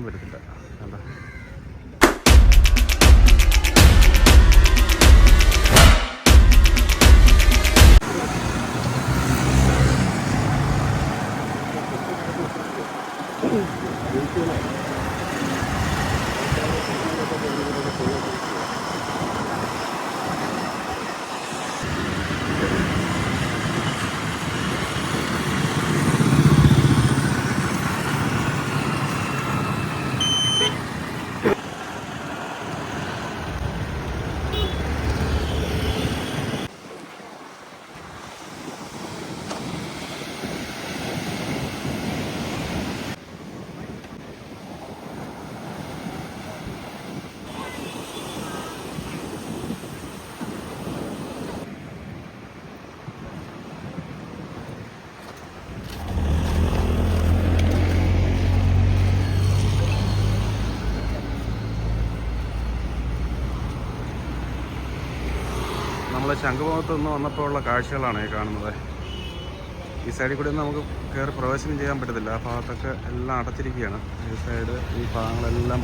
പറ്റത്തില്ല. ശംഖുമുഖത്ത് നിന്ന് വന്നപ്പോൾ ഉള്ള കാഴ്ചകളാണ് ഈ കാണുന്നത്. ഈ സൈഡിൽ കൂടി നമുക്ക് കയറി പ്രവേശനം ചെയ്യാൻ പറ്റത്തില്ല. ആ ഭാഗത്തൊക്കെ എല്ലാം അടച്ചിരിക്കുകയാണ്. ഈ സൈഡ് ഈ ഭാഗങ്ങളെല്ലാം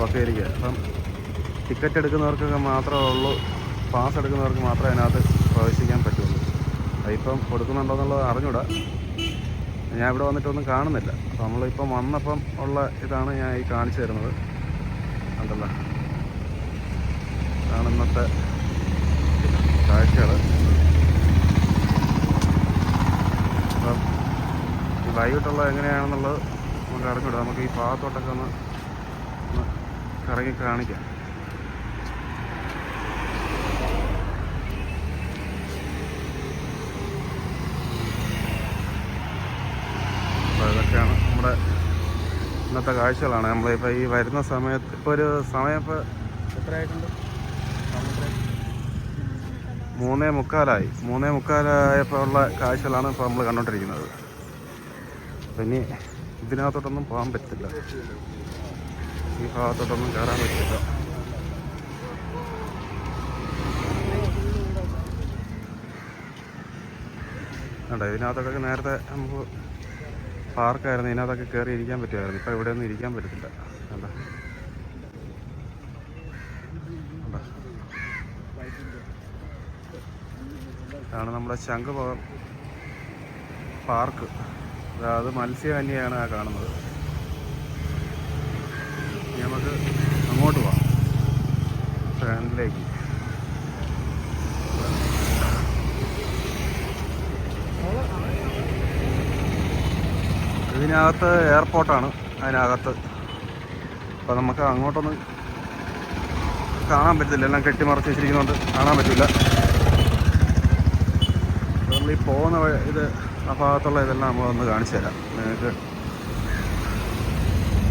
വക്കേരിക്കുക അപ്പം ടിക്കറ്റ് എടുക്കുന്നവർക്കൊക്കെ മാത്രമേ ഉള്ളൂ. പാസ് എടുക്കുന്നവർക്ക് മാത്രമേ അതിനകത്ത് പ്രവേശിക്കാൻ പറ്റുള്ളൂ. അതിപ്പം കൊടുക്കുന്നുണ്ടോയെന്നുള്ളത് അറിഞ്ഞൂടാ. ഞാൻ ഇവിടെ വന്നിട്ടൊന്നും കാണുന്നില്ല. അപ്പം നമ്മളിപ്പം വന്നപ്പം ഉള്ള ഇതാണ് ഞാൻ ഈ കാണിച്ചു തരുന്നത്. അതല്ല ഇതാണ് കാഴ്ചകൾ അപ്പം ഈ വൈകിട്ടുള്ളത് എങ്ങനെയാണെന്നുള്ളത് നമുക്ക് അറിഞ്ഞൂടാ. നമുക്ക് ഈ ഭാഗത്തോട്ടൊക്കെ ഒന്ന് ഒന്ന് കറങ്ങി കാണിക്കാം. ഇതൊക്കെയാണ് നമ്മുടെ ഇന്നത്തെ കാഴ്ചകളാണ്. നമ്മളിപ്പോൾ ഈ വരുന്ന സമയത്ത് ഇപ്പോൾ ഒരു സമയം ഇപ്പോൾ എത്രയായിട്ടുണ്ട്? മൂന്നേ മുക്കാലായി. മൂന്നേ മുക്കാലായപ്പോൾ ഉള്ള കാഴ്ചകളാണ് ഇപ്പോൾ നമ്മൾ കണ്ടുകൊണ്ടിരിക്കുന്നത് പിന്നെ ഇതിനകത്തോട്ടൊന്നും പോകാൻ പറ്റില്ല. ഈ ഭാഗത്തോട്ടൊന്നും കയറാൻ പറ്റില്ല. കണ്ടോ ഇതിനകത്തൊക്കെ നേരത്തെ നമുക്ക് പാർക്കായിരുന്നു. ഇതിനകത്തൊക്കെ കയറി ഇരിക്കാൻ പറ്റുമായിരുന്നു. ഇപ്പം ഇവിടെ ഒന്നും ഇരിക്കാൻ പറ്റത്തില്ല. കണ്ടോ? ഇതാണ് നമ്മുടെ ശംഖുമുഖം പാർക്ക്. അത് മത്സ്യകന്യാണ് ആ കാണുന്നത്. നമുക്ക് അങ്ങോട്ട് പോവാം. ഫ്രണ്ടിലേക്ക്. ഇതിനകത്ത് എയർപോർട്ടാണ് അതിനകത്ത്. അപ്പോൾ നമുക്ക് അങ്ങോട്ടൊന്നും കാണാൻ പറ്റത്തില്ല. എല്ലാം കെട്ടിമറച്ച് വെച്ചിരിക്കുന്നതുകൊണ്ട് കാണാൻ പറ്റില്ല നമ്മൾ ഈ പോകുന്ന ഇത് ആ ഭാഗത്തുള്ള ഇതെല്ലാം നമ്മളൊന്ന് കാണിച്ചു തരാം. നിങ്ങൾക്ക്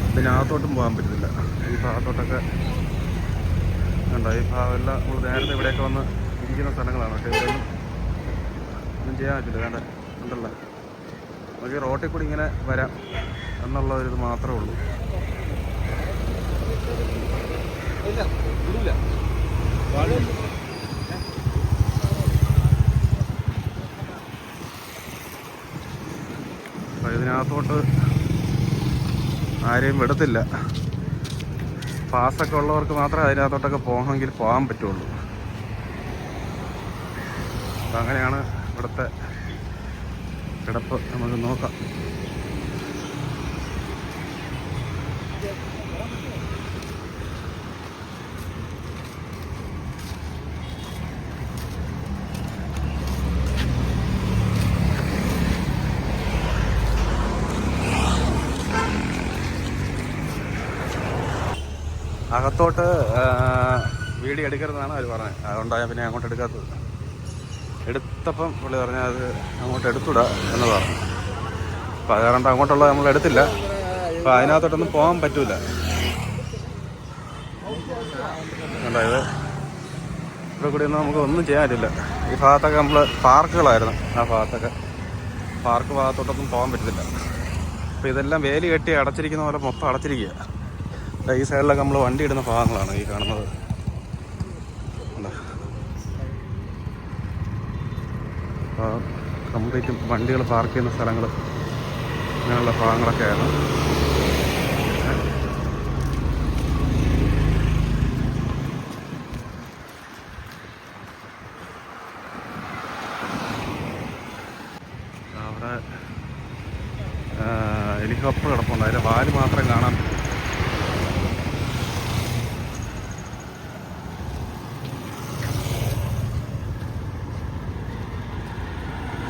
ഇതിനകത്തോട്ടും പോകാൻ പറ്റത്തില്ല. ഈ ഭാഗത്തോട്ടൊക്കെ ഉണ്ടോ ഈ ഭാഗമെല്ലാം നമ്മൾ നേരത്തെ ഇവിടെയൊക്കെ വന്ന് ഇരിക്കുന്ന സ്ഥലങ്ങളാണ്. പക്ഷേ ഇവിടെയൊന്നും ഒന്നും ചെയ്യാൻ പറ്റില്ല. വേണ്ട ഉണ്ടല്ലോ. നമുക്ക് റോട്ടിൽ കൂടി ഇങ്ങനെ വരാം എന്നുള്ള ഒരു ഇത് മാത്രമേ ഉള്ളൂ. അപ്പോൾ ഇതിനകത്തോട്ട് ആരെയും വിടത്തില്ല. പാസ്സൊക്കെ ഉള്ളവർക്ക് മാത്രമേ അതിനകത്തോട്ടൊക്കെ പോകണമെങ്കിൽ പോകാൻ പറ്റുള്ളൂ. അങ്ങനെയാണ് ഇവിടുത്തെ കിടപ്പ്. നമുക്ക് നോക്കാം. അകത്തോട്ട് വീഡിയോ എടുക്കരുതെന്നാണ് അവർ പറഞ്ഞത്. അതുകൊണ്ടാണ് പിന്നെ അങ്ങോട്ട് എടുക്കാത്തത്. എടുത്തപ്പം പുള്ളി പറഞ്ഞാൽ അത് അങ്ങോട്ട് എടുത്തുടാ എന്ന് പറഞ്ഞു അപ്പോൾ അത് കാരണം അങ്ങോട്ടുള്ളത് നമ്മൾ എടുത്തില്ല. അപ്പോൾ അതിനകത്തോട്ടൊന്നും പോകാൻ പറ്റില്ല അതായത് ഇവിടെ കൂടി ഒന്നും നമുക്ക് ഒന്നും ചെയ്യാൻ പറ്റില്ല. ഈ ഭാഗത്തൊക്കെ നമ്മൾ പാർക്കുകളായിരുന്നു. ആ ഭാഗത്തൊക്കെ. പാർക്ക് ഭാഗത്തോട്ടൊന്നും പോകാൻ പറ്റത്തില്ല. അപ്പോൾ ഇതെല്ലാം വേലി കെട്ടി അടച്ചിരിക്കുന്ന പോലെ മൊത്തം അടച്ചിരിക്കുക ദാ ഈ സൈഡിലൊക്കെ നമ്മൾ വണ്ടി ഇടുന്ന ഭാഗങ്ങളാണ് ഈ കാണുന്നത്. കംപ്ലീറ്റും വണ്ടികൾ പാർക്ക് ചെയ്യുന്ന സ്ഥലങ്ങൾ അങ്ങനെയുള്ള ഭാഗങ്ങളൊക്കെയാണ് ഇവിടെ ആ, ഹെലികോപ്റ്റർ കിടപ്പുണ്ട് അതിന്റെ വാൽ മാത്രം കാണാൻ പറ്റും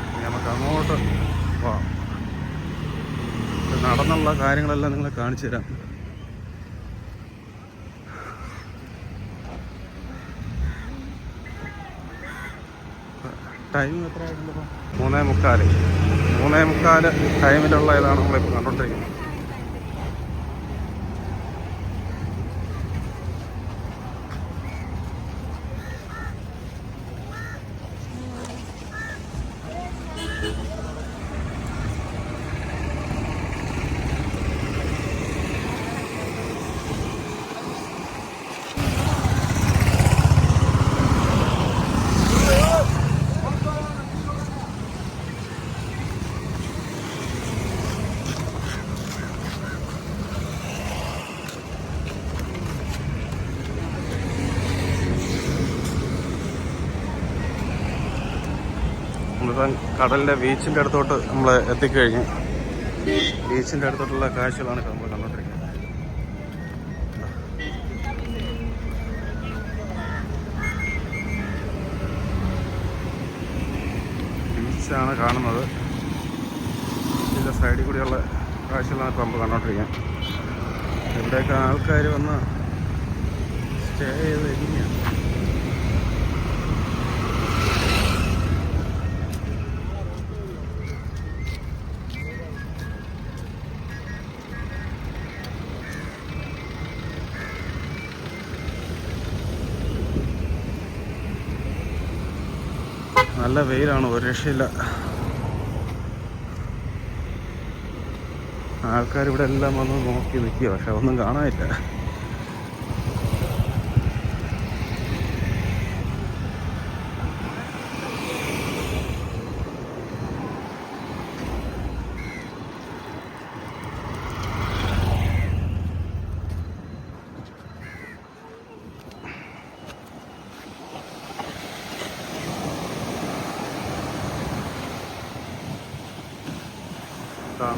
ഇനി നമുക്ക് അങ്ങോട്ട് നടന്നുള്ള കാര്യങ്ങളെല്ലാം നിങ്ങളെ കാണിച്ചു തരാം. ടൈം എത്ര ആയിട്ടുണ്ടോ മൂന്നേ മുക്കാൽ. മൂന്നേ മുക്കാൽ ടൈമിലുള്ള ഇതാണ് നമ്മളിപ്പോൾ കണ്ടോണ്ടിരിക്കുന്നത് നമ്മളിപ്പം കടലിന്റെ ബീച്ചിന്റെ അടുത്തോട്ട് നമ്മൾ എത്തിക്കഴിഞ്ഞു. ബീച്ചിന്റെ അടുത്തോട്ടുള്ള കാഴ്ചകളാണ് നമ്മൾ കണ്ടോണ്ടിരിക്കുന്നത്. ബീച്ചാണ് കാണുന്നത്. ഇതിന്റെ സൈഡിൽ കൂടിയുള്ള കാഴ്ചകളാണ് നമ്മൾ കണ്ടോണ്ടിരിക്കുന്നത്. ഇവിടെയൊക്കെ ആൾക്കാർ വന്ന് സ്റ്റേ ചെയ്ത് ഇരിക്കുകയാണ് നല്ല വെയിലാണ് ഒരു രക്ഷയില്ല. ആൾക്കാർ ഇവിടെ എല്ലാം വന്ന് നോക്കി നിൽക്കുക പക്ഷെ ഒന്നും കാണാനില്ല.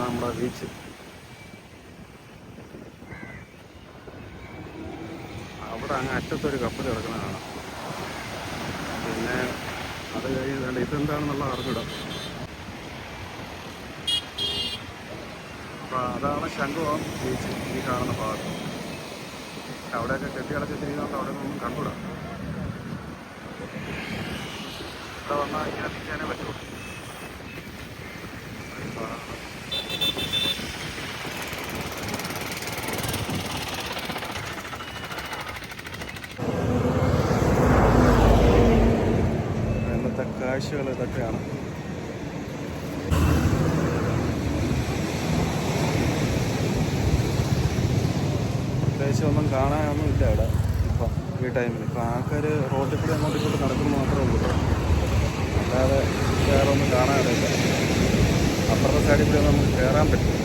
ഇതാണ് നമ്മുടെ ബീച്ച് അവിടെ അങ്ങ് അറ്റത്തൊരു കപ്പൽ കിടക്കുന്ന കാണാം. പിന്നെ അത് കഴിഞ്ഞാൽ ഇതെന്താണെന്നുള്ള അറിഞ്ഞിടാം. അപ്പോൾ അതാണ് ശംഖുവം ബീച്ച് ഈ കാണുന്ന ഭാഗത്ത് അവിടെയൊക്കെ കെട്ടിയടച്ചിട്ടിരിക്കുന്നതുകൊണ്ട് അവിടെ ഒന്നും കണ്ടുവിടാം ഇവിടെ വന്നാൽ ഇങ്ങനെ നിൽക്കാനേ പറ്റുള്ളൂ ആ. ഇന്നത്തെ കാഴ്ചകൾ ഇതൊക്കെയാണ്. പ്രത്യേകിച്ച് ഒന്നും കാണാനൊന്നും ഇല്ല ഇവിടെ ഇപ്പം ഈ ടൈമിൽ ഇപ്പം ആൾക്കാർ റോഡിൽ കൂടി അങ്ങോട്ടും ഇങ്ങോട്ട് നടക്കുന്നു മാത്രമേ ഉള്ളൂ അല്ലാതെ വേറെ ഒന്നും കാണാനില്ല അപ്പുറത്തെ സൈഡിൽ കൂടി നമുക്ക് കയറാൻ പറ്റും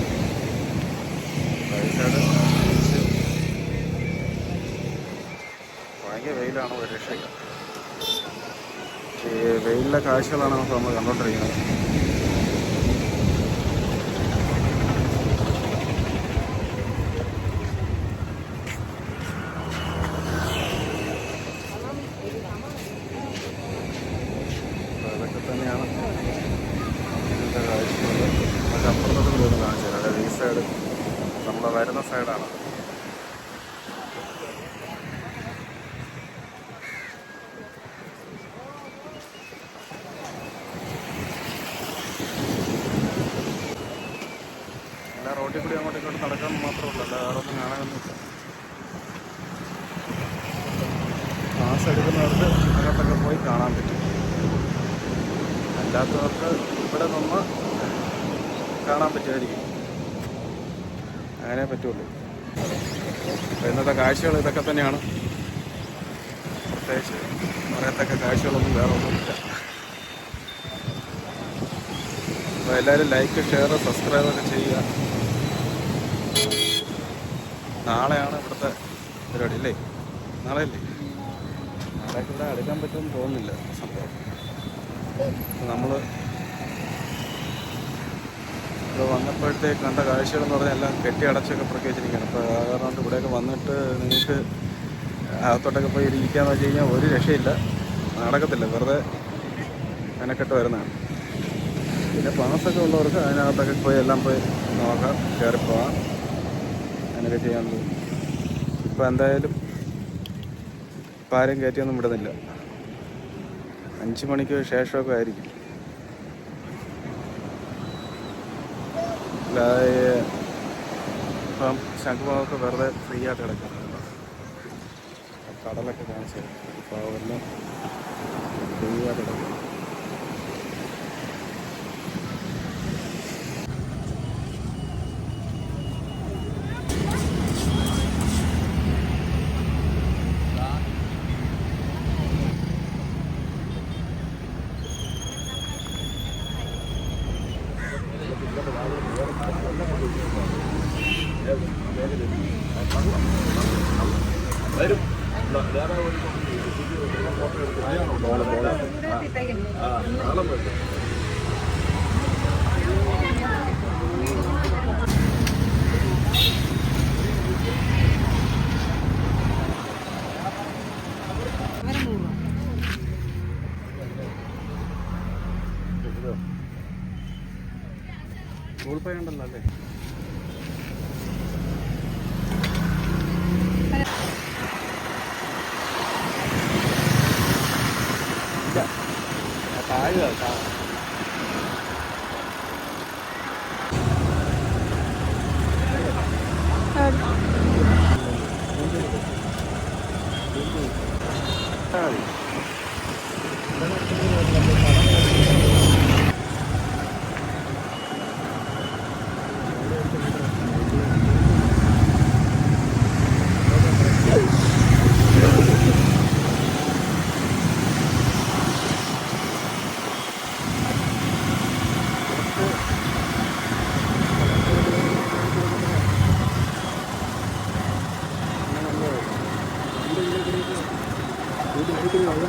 ഭയങ്കര വെയിലാണ് ഒരു രക്ഷയില്ല. വെയിലിലെ കാഴ്ചകളാണ് നമുക്ക് നമ്മൾ കണ്ടുകൊണ്ടിരിക്കുന്നത് അതൊക്കെ തന്നെയാണ് നമുക്ക് അപ്പുറത്തോട്ട് വരുന്ന കാണിച്ചു അതായത് ഈ സൈഡ് നമ്മൾ വരുന്ന സൈഡാണ് എല്ലാ റോഡിൽ കൂടി അങ്ങോട്ടും ഇങ്ങോട്ടും നടക്കാൻ മാത്രമേ ഉള്ളൂ അല്ല വേറെ ഒന്നും കാണാനൊന്നുമില്ല ക്ലാസ് എടുക്കുന്നവർക്ക് അകത്തൊക്കെ പോയി കാണാൻ പറ്റും അല്ലാത്തവർക്ക് ഇവിടെ നിന്ന് കാണാൻ പറ്റുമായിരിക്കും. അങ്ങനെ പറ്റുള്ളൂ. അപ്പോൾ ഇന്നത്തെ കാഴ്ചകൾ ഇതൊക്കെ തന്നെയാണ്. പ്രത്യേകിച്ച് പറയത്തക്ക കാഴ്ചകളൊന്നും വേറെ ഒന്നുമില്ല. അപ്പോൾ എല്ലാവരും ലൈക്ക് ഷെയർ സബ്സ്ക്രൈബ് ഒക്കെ ചെയ്യുക. നാളെയാണ് ഇവിടുത്തെ പരിപാടി അല്ലേ? നാളെ അല്ലേ നാളെ ഇവിടെ അടുക്കാൻ പറ്റുമെന്ന് തോന്നുന്നില്ല സംഭവം. നമ്മൾ ഇവിടെ വന്നപ്പോഴത്തേക്ക് കണ്ട കാഴ്ചകളെന്ന് പറഞ്ഞാൽ എല്ലാം കെട്ടി അടച്ചൊക്കെ പ്രഖ്യാപിച്ചിരിക്കുകയാണ്. അപ്പോൾ കാരണം ഇവിടെയൊക്കെ വന്നിട്ട് നിങ്ങൾക്ക് അകത്തോട്ടൊക്കെ പോയി ഇരിക്കാന്ന് വെച്ച് കഴിഞ്ഞാൽ ഒരു രക്ഷയില്ല. നടക്കത്തില്ല. വെറുതെ മെനക്കെട്ട് വരുന്നതാണ്. പിന്നെ പാസ്സൊക്കെ ഉള്ളവർക്ക് അതിനകത്തൊക്കെ പോയി എല്ലാം പോയി നോക്കാം കയറി പോകാം അങ്ങനെയൊക്കെ ചെയ്യാനുള്ളത് ഇപ്പോൾ എന്തായാലും ഇപ്പം ആരും കയറ്റിയൊന്നും വിടുന്നില്ല. അഞ്ച് മണിക്ക് ശേഷമൊക്കെ ആയിരിക്കും. ഇപ്പം ശംഖുമുഖമൊക്കെ വെറുതെ ഫ്രീ ആയിട്ട് കിടക്കാം കടലൊക്കെ കാണിച്ചു ഇപ്പോൾ അതെല്ലാം ഫ്രീ ആയിട്ട് കിടക്കും ഗൂഗിൾ പേ ഉണ്ടല്ലോ അല്ലേ? ഇല്ല താഴെ ഒരിക്കലും അവിടെ